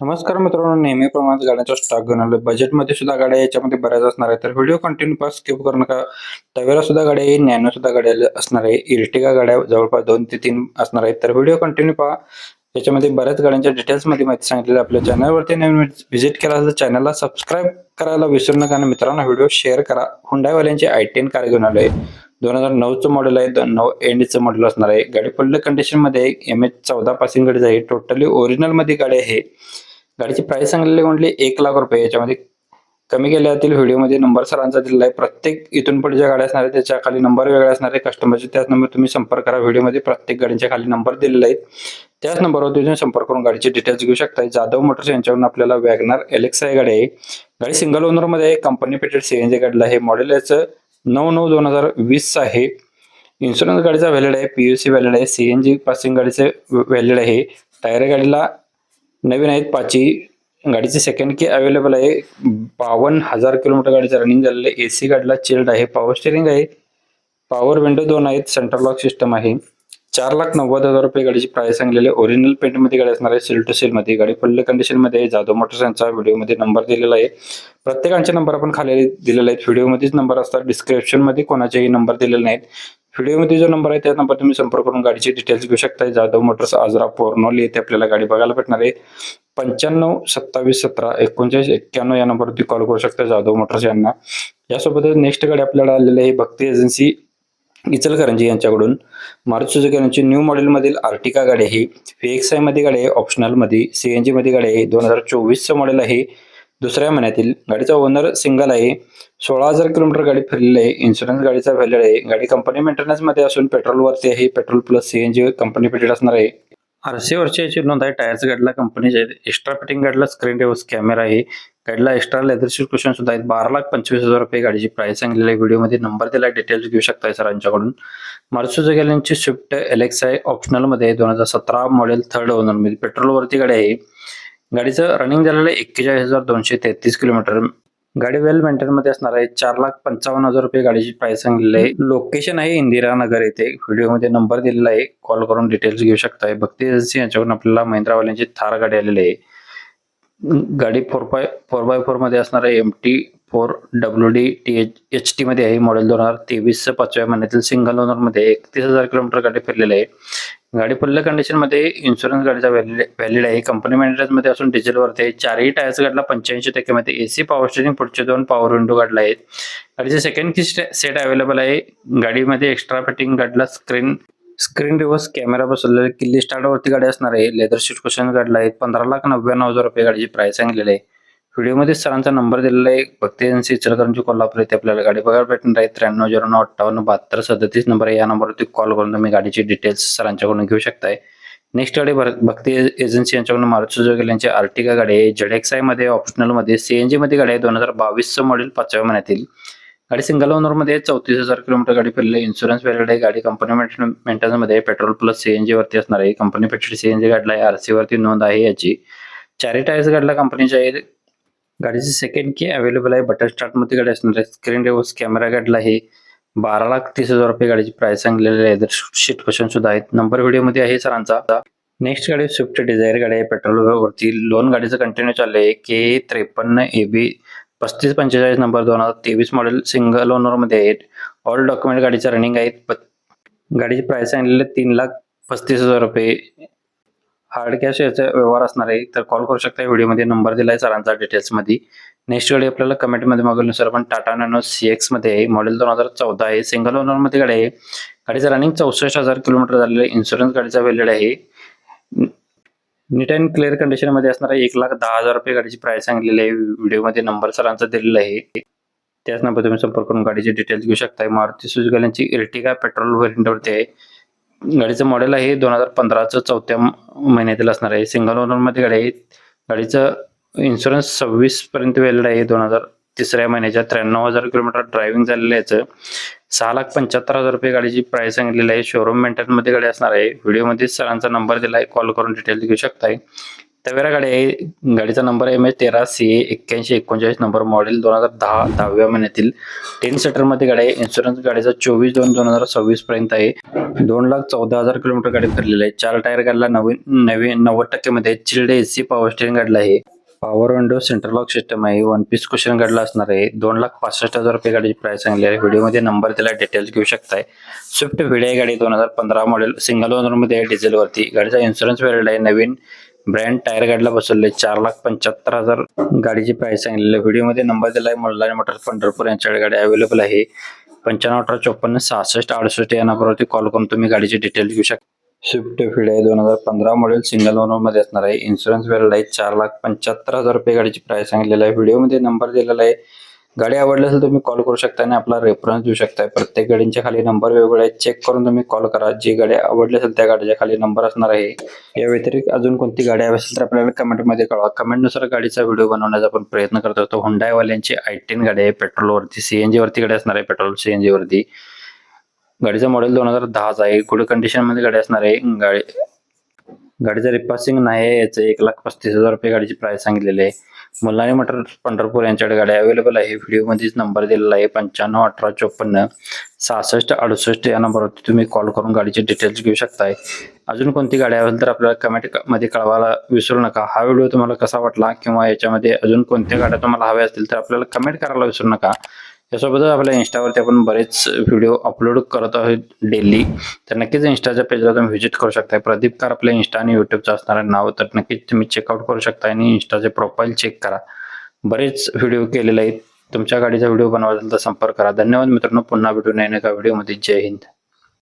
नमस्कार मित्रांनो नेहमीप्रमाणे गाड्यांचा स्टॉक घेऊन आलो बजेटमध्ये सुद्धा गाड्या याच्यामध्ये बऱ्याच असणार आहे तर व्हिडिओ कंटिन्यू पास स्किप करू नका. टवेरा सुद्धा गाड्या आहे नॅनो सुद्धा गाड्या असणार आहे इर्टिगा गाड्या जवळपास दोन ते तीन असणार आहेत. तर व्हिडिओ कंटिन्यू पहा. याच्यामध्ये बऱ्याच गाड्यांच्या डिटेल्समध्ये माहिती सांगितलेली आपल्या चॅनलवरती नवीन व्हिजिट केला असेल तर चॅनलला सबस्क्राईब करायला विसरू नका. आणि मित्रांनो व्हिडिओ शेअर करा. हुंडाईवाल्यांची आय टेन कार घेऊन आलो आहे दोन हजार नऊचं मॉडेल आहे. दोन नऊ एंडचं मॉडेल असणार आहे. गाडी फुल्ल कंडिशनमध्ये एम एच चौदा पासिंग गाडी आहे टोटली ओरिजिनलमध्ये गाडी आहे. गाडीची प्राइस सांगलेली म्हटली एक लाख रुपये. याच्यामध्ये कमी केल्यातील व्हिडिओमध्ये नंबर सरांचा दिलेला आहे. प्रत्येक इथून पुढे ज्या गाड्या असणार आहेत त्याच्याखाली नंबर वेगळे असणार आहे. कस्टमरचे त्याच नंबर तुम्ही संपर्क करा. व्हिडिओमध्ये प्रत्येक गाडीच्या खाली नंबर दिलेले आहेत. त्याच नंबरवर तुम्ही संपर्क करून गाडीचे डिटेल्स घेऊ शकता. जाधव मोटर्स यांच्याकडून आपल्याला वॅगनार एलेक्स आहे गाडी आहे. गाडी सिंगल ओनरमध्ये आहे. कंपनी पेटेड सीएनजी गाडीला आहे. मॉडेल याचं नऊ नऊ दोन हजार वीस आहे. इन्शुरन्स गाडीचा व्हॅलिड आहे. पीयूसी व्हॅलिड आहे. सीएनजी पासिंग गाडीचं व्हॅलिड आहे. टायर गाडीला नवीन आहेत पाची. गाडीची सेकंड की अवेलेबल आहे. बावन्न हजार किलोमीटर गाडीचं रनिंग झालेलं आहे. ए सी गाडीला चिल्ड आहे. पॉवर स्टेरिंग आहे. पॉवर विंडो दोन आहेत. सेंट्रल लॉक सिस्टम आहे. चार लाख नव्वद हजार रुपये गाडीची प्राइस सांगलेली. आहे ओरिजिनल पेंटमध्ये गाडी असणार आहे. सेल टू सेल मध्ये. गाडी फुल कंडिशनमध्ये आहे. जाधव मोटर्स यांचा व्हिडिओमध्ये नंबर दिलेला आहे. प्रत्येकांचे नंबर आपण खाली दिलेले आहेत. व्हिडिओमध्येच नंबर असतात. डिस्क्रिप्शनमध्ये कोणाचेही नंबर दिलेले नाहीत. व्हिडिओमध्ये जो नंबर आहे त्या नंबर तुम्ही संपर्क करून गाडीचे डिटेल्स घेऊ शकता जाधव मोटर्स आजरा पोर्नोली येथे आपल्याला गाडी बघायला भेटणार आहे. पंच्याण्णव सत्तावीस सतरा एकोणचाळीस एक्क्याण्णव या नंबरवरती कॉल करू शकता जाधव मोटर्स यांना. यासोबतच नेक्स्ट गाडी आपल्याला आलेली आहे. भक्ती एजन्सी इचलकरंजी यांच्याकडून मारुती सुझुकी यांची न्यू मॉडेलमधील आर्टिका गाडी आहे. व्हीएक्स आयमध्ये गाडी आहे ऑप्शनलमध्ये सीएनजी मध्ये गाडी आहे दोन हजार चोवीसचं मॉडेल आहे. दुसऱ्या महिन्यातील गाडीचा ओनर सिंगल आहे. सोळा हजार किलोमीटर गाडी फिरलेली आहे इन्शुरन्स गाडीचा व्हॅल्यू आहे. गाडी कंपनी मेंटेनन्समध्ये असून पेट्रोलवरती आहे petrol plus C N G company पेटेड असणार आहे. आरसीवरची याची नोंद आहे टायर्स गाडीला कंपनीचे आहेत एक्स्ट्रा फिटिंग गाडीला स्क्रीन डेव्हस कॅमेरा आहे. गाडीला एक्स्ट्रा लेदरशीट क्वेश्चन सुद्धा आहेत. बारा लाख पंचवीस हजार रुपये गाडीची प्राइस सांगलेली आहे. व्हिडिओमध्ये नंबर दिला डिटेल्स घेऊ शकताय सरांच्याकडून. मारुती सुझुकी स्विफ्ट एलेक्स आहे. ऑप्शनलमध्ये दोन हजार सतरा मॉडेल थर्ड ओनरमध्ये पेट्रोलवरती गाडी आहे. गाडीचं रनिंग झालेलं आहे. एक्केचाळीस हजार दोनशे तेहतीस किलोमीटर. गाडी वेल मेंटेन मध्ये असणार आहे. चार लाख पंचावन्न हजार रुपये गाडीची प्राइस सांगलेली आहे. लोकेशन आहे इंदिरानगर येथे. व्हिडिओमध्ये नंबर दिलेला आहे. कॉल करून डिटेल्स घेऊ शकताय. भक्ती एजन्सी यांच्याकडून आपल्याला महिंद्रावाल्यांची थार गाडी आलेली आहे. गाडी फोर बाय फोर बाय फोरमध्ये असणार आहे. M T four W D T H H T मध्ये आहे. मॉडेल दोन हजार तेवीस पाचव्या महिन्यातील सिंगल ओनरमध्ये एकतीस हजार किलोमीटर गाडी फिरलेली आहे. गाडी फुल्ल कंडिशनमध्ये इन्शुरन्स गाडीचा व्हॅलिड आहे. कंपनी मेंटेनन्समध्ये असून डिझेल वरती आहे. चारही टायर्स गाडीला पंच्याऐंशी टक्क्यामध्ये एसी पॉवर स्टेरिंग पुढचे दोन पॉवर विंडो गाडला आहेत. गाडीचे सेकंड की सेट अवेलेबल आहे. गाडीमध्ये एक्स्ट्रा फिटिंग गाडीला स्क्रीन स्क्रीन रिव्हर्स कॅमेरा बसवलेला किल्ली स्टार्ट वरती गाडी असणार आहे. लेदर सीट क्वेश्चन गाडला आहे. पंधरा लाख नव्याण्णव हजार रुपये गाडीची प्राइस सांगितलेली आहे. व्हिडिओमध्ये सरांचा नंबर दिलेला आहे. भक्ती एजन्सी इचलकरंजी कोल्हापूर येथे आपल्याला गाडी बघायला भेटणार आहे. त्र्याण्णव झिरो नऊ अठ्ठावन्न बहात्तर सदतीस नंबर आहे. या नंबरवरती कॉल करून तुम्ही गाडीची डिटेल्स सरांच्याकडून घेऊ शकताय. नेक्स्ट गाडी भर- भक्ती एजन्सी यांच्याकडून मारुती सुझुकी यांची आर्टिका गाडी आहे. जेडेक्स आयमध्ये ऑप्शनलमध्ये सीएनजी मध्ये गाडी आहे. दोन हजार बावीसचं मॉडेल पाचव्या महिन्यातील. गाडी सिंगल ओनरमध्ये चौतीस हजार किलोमीटर गाडी फिरली इन्शुरन्स व्हॅलिड आहे. गाडी कंपनी मेंटेनन्समध्ये पेट्रोल प्लस सीएनजी वरती असणार आहे. कंपनी पेट्रोल सीएनजी गाडला आहे आरसी वरती नोंद आहे याची. चारी टायर्स गाडला कंपनीच्या आहे गाडीची सेकंड की अवेलेबल आहे. बटर स्टार्टमध्ये गाडी असणार आहे. स्क्रीन रिव्हर्स कॅमेरा गाडीला आहे. बारा लाख तीस हजार रुपये गाडीची प्राइस सांगलेली आहे. शीट क्वेश्चन सुद्धा आहेत. नंबर व्हिडिओमध्ये आहे सरांचा. नेक्स्ट गाडी स्विफ्ट डिझायर गाडी आहे. पेट्रोल वरती लोन गाडीचं कंटिन्यू चाललं आहे के त्रेपन्न ए बी पस्तीस पंचेचाळीस नंबर दोन हजार तेवीस मॉडेल सिंगल ओनरमध्ये आहेत. ऑल डॉक्युमेंट गाडीचं रनिंग आहेत गाडीची प्राइस सांगलेली तीन लाख पस्तीस हजार रुपये. हार्ड कॅश याचा व्यवहार असणार आहे तर कॉल करू शकता. व्हिडिओमध्ये नंबर दिलाय सरांचा डिटेल्समध्ये. नेक्स्ट गाडी आपल्याला कमेंटमध्ये मागवल्यानुसार पण टाटा नॅनो सी एक्समध्ये आहे. मॉडेल दोन हजार चौदा आहे. सिंगल ओनरमध्ये गाडी आहे. गाडीचं रनिंग चौसष्ट हजार किलोमीटर झालेलं आहे. इन्शुरन्स गाडीचा व्हॅलिड आहे. नीट अँड क्लिअर कंडिशनमध्ये असणार आहे. एक लाख दहा हजार रुपये गाडीची प्राईस सांगलेली आहे. व्हिडिओमध्ये नंबर सरांचा दिलेला आहे. त्याच नंबर तुम्ही संपर्क करून गाडीचे डिटेल्स घेऊ शकता. मारुती सुझुकी यांची इर्टिगा पेट्रोल व्हेरियंटवरती आहे. गाडीचं मॉडेल आहे दोन हजार पंधराचं चौथ्या महिन्यातील असणार आहे. सिंगल ओनरमध्ये गाडी आहे. गाडीचं इन्शुरन्स सव्वीसपर्यंत वेल्ड आहे. दोन हजार तिसऱ्या महिन्याच्या त्र्याण्णव हजार किलोमीटर ड्रायव्हिंग झालेलं याचं. सहा लाख पंच्याहत्तर हजार रुपये गाडीची प्राईस सांगितलेली आहे. शोरूम मेंटेनमध्ये गाडी असणार आहे. व्हिडिओमध्ये सरांचा नंबर दिला आहे कॉल करून डिटेल घेऊ शकताय. तवेरा गाडी आहे. गाडीचा नंबर एम एच तेरा सी एक्क्याऐंशी एकोणचाळीस नंबर मॉडेल दोन हजार दहा दहाव्या महिन्यातील. टेन सीटरमध्ये गाडी आहे. इन्शुरन्स गाडीचा चोवीस दोन दोन हजार सव्वीस पर्यंत आहे. दोन लाख चौदा हजार किलोमीटर गाडी फिरलेली आहे. चार टायर गाडीला नवीन नवीन नव्वद टक्केमध्ये chilled A C power steering गाडीला आहे. Power window central lock system आहे. वन पीस कुशन गाडीला असणार आहे. दोन लाख पासष्ट हजार रुपये गाडीची प्राइस सांगली आहे. व्हिडिओमध्ये नंबर त्याला डिटेल्स घेऊ शकताय. स्विफ्ट व्हिडिओ गाडी दोन हजार पंधरा मॉडेल सिंगल ओनरमध्ये आहे डिझेलवरती गाडीचा इन्शुरन्स वेगळा आहे. नवीन ब्रँड टायर गाडीला बसवले. चार लाख पंच्याहत्तर हजार गाडीची प्राइस सांगितलेली. व्हिडिओमध्ये नंबर दिला आहे मल्हारी मोटर्स पंढरपूर यांच्याकडे गाडी अवेलेबल आहे. पंच्याण्णव अठरा चोपन्न सहासष्ट अडुसष्ट या नंबरवरती कॉल करून तुम्ही गाडीचे डिटेल्स घेऊ शकता. स्विफ्ट फीड आहे दोन हजार पंधरा मॉडेल सिंगल ओनरमध्ये असणार आहे. इन्शुरन्स वेळ आहे चार लाख पंच्याहत्तर हजार रुपये गाडीची प्राइस सांगितलेला आहे. व्हिडिओमध्ये नंबर दिलेला आहे. गाडी आवडली असेल तुम्ही कॉल करू शकता आणि आपला रेफरन्स देऊ शकता. प्रत्येक गाडींच्या खाली नंबर वेगवेगळे चेक करून तुम्ही कॉल करा. जी गाडी आवडली असेल त्या गाडीच्या खाली नंबर असणार आहे. या व्यतिरिक्त अजून कोणती गाडी हवी असेल तर आपल्याला कमेंटमध्ये कळवा. कमेंटनुसार गाडीचा व्हिडिओ बनवण्याचा आपण प्रयत्न करत असतो हुंडायवाल्यांची आय टेन गाडी आहे. पेट्रोलवरती सीएनजी वरती गाडी असणार आहे. पेट्रोल सीएनजी वरती. गाडीचं मॉडेल दोन हजार दहाचा आहे. गुड कंडिशनमध्ये गाडी असणार आहे. गाडी गाडीचं रिपासिंग नाही आहे याचं एक लाख पस्तीस हजार रुपये गाडीची प्राइस सांगितलेली आहे. मुलानी मटर पंढरपूर यांच्याकडे गाडी अवेलेबल आहे. व्हिडिओमध्येच नंबर दिलेला आहे पंच्याण्णव अठरा चोपन्न सहासष्ट अडुसष्ट या नंबरवरती तुम्ही कॉल करून गाडीचे डिटेल्स घेऊ शकताय. अजून कोणती गाडी असेल तर आपल्याला कमेंटमध्ये कळवायला विसरू नका. हा व्हिडिओ तुम्हाला कसा वाटला किंवा याच्यामध्ये अजून कोणत्या गाड्या तुम्हाला हव्या असतील तर आपल्याला कमेंट करायला विसरू नका. यासोबतच आपल्या इन्स्टावरती आपण बरेच व्हिडिओ अपलोड करत आहोत डेली तर नक्कीच इन्स्टाच्या पेजला तुम्ही व्हिजिट करू शकता प्रदीप कार आपल्या इन्स्टा आणि युट्यूबचं असणार नाव तर नक्कीच तुम्ही चेकआउट करू शकता आणि इन्स्टाचे प्रोफाईल चेक करा. बरेच व्हिडिओ केलेले आहेत. तुमच्या गाडीचा व्हिडिओ बनवायचा तर संपर्क करा. धन्यवाद मित्रांनो. पुन्हा भेटून एका व्हिडिओमध्ये जय हिंद.